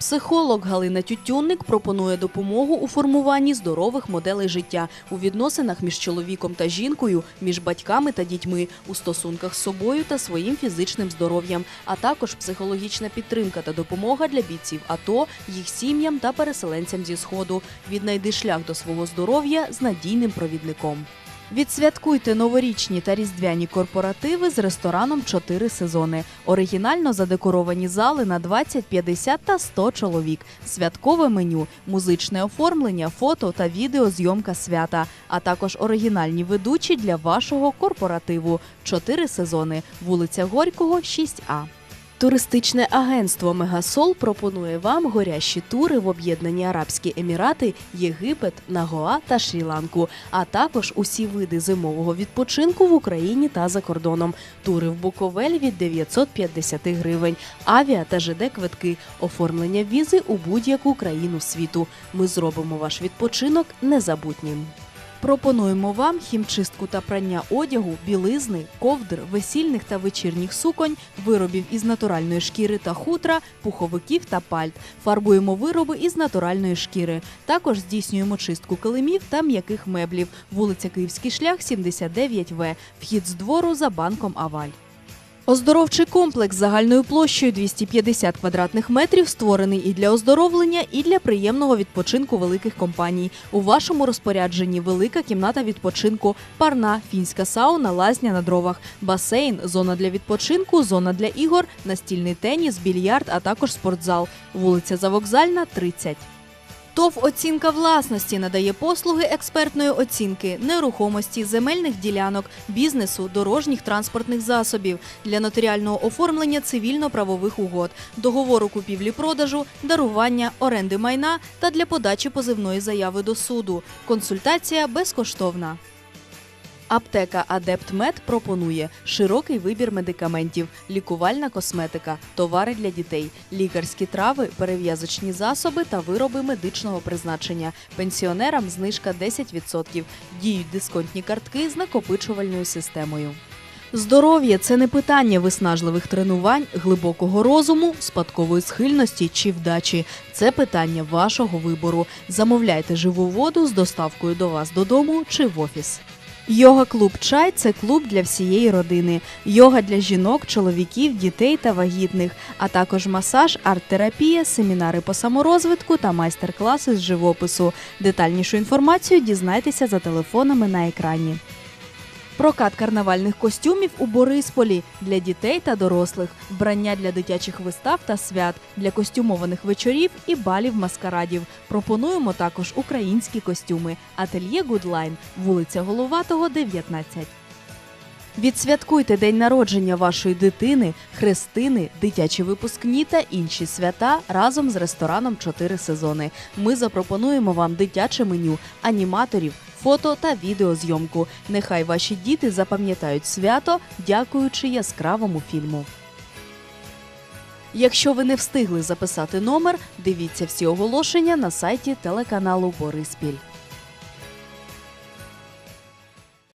Психолог Галина Тютюнник пропонує допомогу у формуванні здорових моделей життя у відносинах між чоловіком та жінкою, між батьками та дітьми, у стосунках з собою та своїм фізичним здоров'ям, а також психологічна підтримка та допомога для бійців АТО, їх сім'ям та переселенцям зі сходу. Віднайди шлях до свого здоров'я з надійним провідником. Відсвяткуйте новорічні та різдвяні корпоративи з рестораном «Чотири сезони. Оригінально задекоровані зали на 20, 50 та 100 чоловік. Святкове меню, музичне оформлення, фото та відеозйомка свята, а також оригінальні ведучі для вашого корпоративу. «Чотири сезони. Вулиця Горького, 6А. Туристичне агентство Мегасол пропонує вам горящі тури в об'єднані Арабські Емірати, Єгипет, Нагоа та Шрі-Ланку, а також усі види зимового відпочинку в Україні та за кордоном. Тури в Буковель від 950 гривень, авіа та ЖД квитки, оформлення візи у будь-яку країну світу. Ми зробимо ваш відпочинок незабутнім. Пропонуємо вам хімчистку та прання одягу, білизни, ковдр, весільних та вечірніх суконь, виробів із натуральної шкіри та хутра, пуховиків та пальт. Фарбуємо вироби із натуральної шкіри. Також здійснюємо чистку килимів та м'яких меблів. Вулиця Київський шлях, 79В. Вхід з двору за банком Аваль. Оздоровчий комплекс загальною площею 250 квадратних метрів створений і для оздоровлення, і для приємного відпочинку великих компаній. У вашому розпорядженні велика кімната відпочинку, парна, фінська сауна, лазня на дровах, басейн, зона для відпочинку, зона для ігор, настільний теніс, більярд, а також спортзал. Вулиця Завокзальна, 30. ТОВ «Оцінка власності» надає послуги експертної оцінки нерухомості, земельних ділянок, бізнесу, дорожніх транспортних засобів для нотаріального оформлення цивільно-правових угод, договору купівлі-продажу, дарування, оренди майна та для подачі позивної заяви до суду. Консультація безкоштовна. Аптека Адепт Мед пропонує широкий вибір медикаментів, лікувальна косметика, товари для дітей, лікарські трави, перев'язочні засоби та вироби медичного призначення. Пенсіонерам знижка 10%. Діють дисконтні картки з накопичувальною системою. Здоров'я це не питання виснажливих тренувань, глибокого розуму, спадкової схильності чи вдачі. Це питання вашого вибору. Замовляйте живу воду з доставкою до вас додому чи в офіс. Йога клуб Чай це клуб для всієї родини. Йога для жінок, чоловіків, дітей та вагітних, а також масаж, арт-терапія, семінари по саморозвитку та майстер-класи з живопису. Детальнішу інформацію дізнайтеся за телефонами на екрані. Прокат карнавальних костюмів у Борисполі для дітей та дорослих, вбрання для дитячих вистав та свят, для костюмованих вечорів і балів маскарадів. Пропонуємо також українські костюми. Ательє Гудлайн, вулиця Головатого, 19. Відсвяткуйте день народження вашої дитини, хрестини, дитячі випускні та інші свята разом з рестораном «Чотири сезони. Ми запропонуємо вам дитяче меню, аніматорів, фото та відеозйомку. Нехай ваші діти запам'ятають свято, дякуючи яскравому фільму. Якщо ви не встигли записати номер, дивіться всі оголошення на сайті телеканалу Бориспіль.